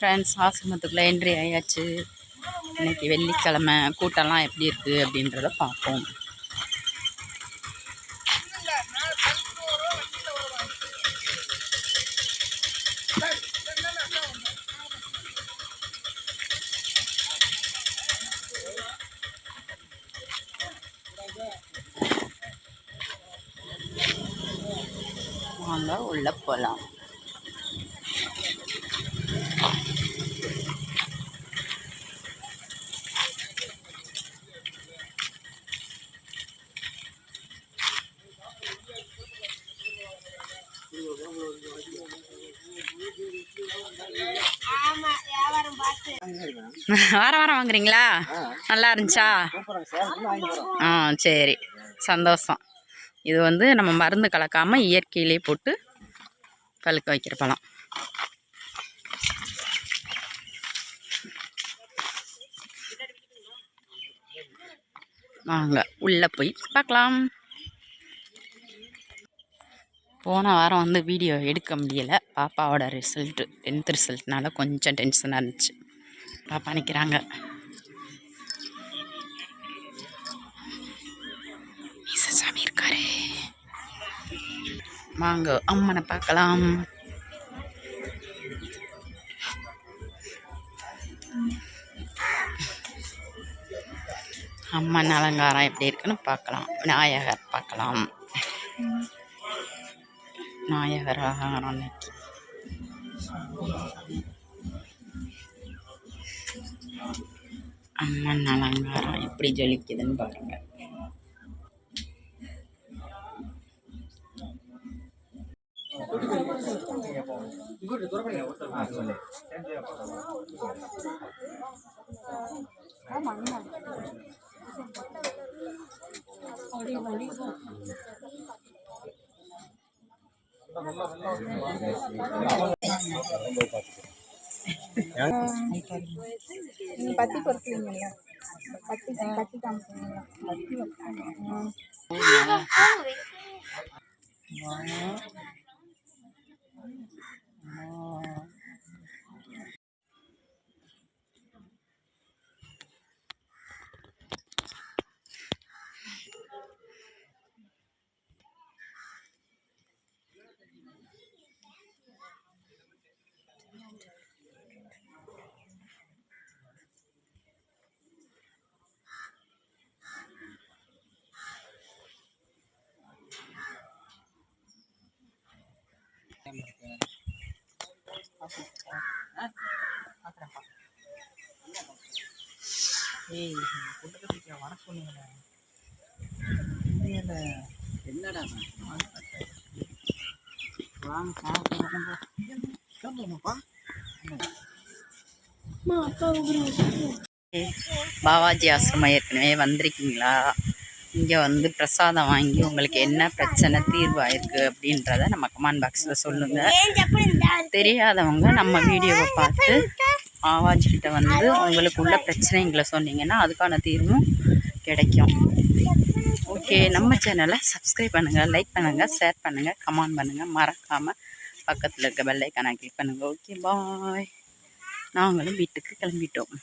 Friends ஆசிரமத்துக்குள்ளே entry ஆயாச்சு. இன்னைக்கு வெள்ளிக்கிழமை கூட்டம்லாம் எப்படி இருக்குது அப்படின்றத பார்ப்போம். வாங்க உள்ளே போகலாம் வாரம் வாரம் வாங்குறீங்களா? நல்லா இருந்துச்சா? ஆ சரி. சந்தோஷம். இது வந்து நம்ம மருந்து கலக்காமல் இயற்கையிலே போட்டு பழுக்க வைக்கிற பழம். வாங்க உள்ளே போய் பார்க்கலாம். போன வாரம் வந்து வீடியோ எடுக்க முடியலை. பாப்பாவோட ரிசல்ட்டு டென்த் ரிசல்ட்னால கொஞ்சம் டென்ஷனாக இருந்துச்சு. பாப்பா நிற்கிறாங்க சாமி இருக்காரு. வாங்க அம்மனை பார்க்கலாம். அம்மன் அலங்காரம் எப்படி இருக்குன்னு பார்க்கலாம். விநாயகர் பார்க்கலாம். விநாயகர் அலங்காரம் நினைக்கிறேன் அம்மன் அலங்காரம் எப்படி ஜொலிக்குதுன்னு பாருங்க. நீங்க பத்தி பொறுத்துவீங்கல்ல பத்தி பத்தி காமிப்பீங்களா பத்தி வைப்பாங்க ஏய் கூட்டத்துக்கு வர சொன்னீங்களே என்னடா வாங்க ஆசிரமம் ஏற்கனவே வந்திருக்கீங்களா? இங்கே வந்து பிரசாதம் வாங்கி உங்களுக்கு என்ன பிரச்சனை தீர்வாயிருக்கு அப்படின்றத நம்ம கமெண்ட் பாக்ஸில் சொல்லுங்கள் தெரியாதவங்க நம்ம வீடியோவை பார்த்து ஆவாஜிக்கிட்ட வந்து உங்களுக்கு உள்ள பிரச்சனைங்களை சொன்னீங்கன்னா அதுக்கான தீர்வும் கிடைக்கும். ஓகே நம்ம சேனலை சப்ஸ்கிரைப் பண்ணுங்கள் லைக் பண்ணுங்கள் ஷேர் பண்ணுங்கள் கமெண்ட் பண்ணுங்கள் மறக்காமல் பக்கத்தில் இருக்க பெல்லைக்கான கிளிக் பண்ணுங்கள் ஓகே பாய் நாங்களும் வீட்டுக்கு கிளம்பிட்டோம்.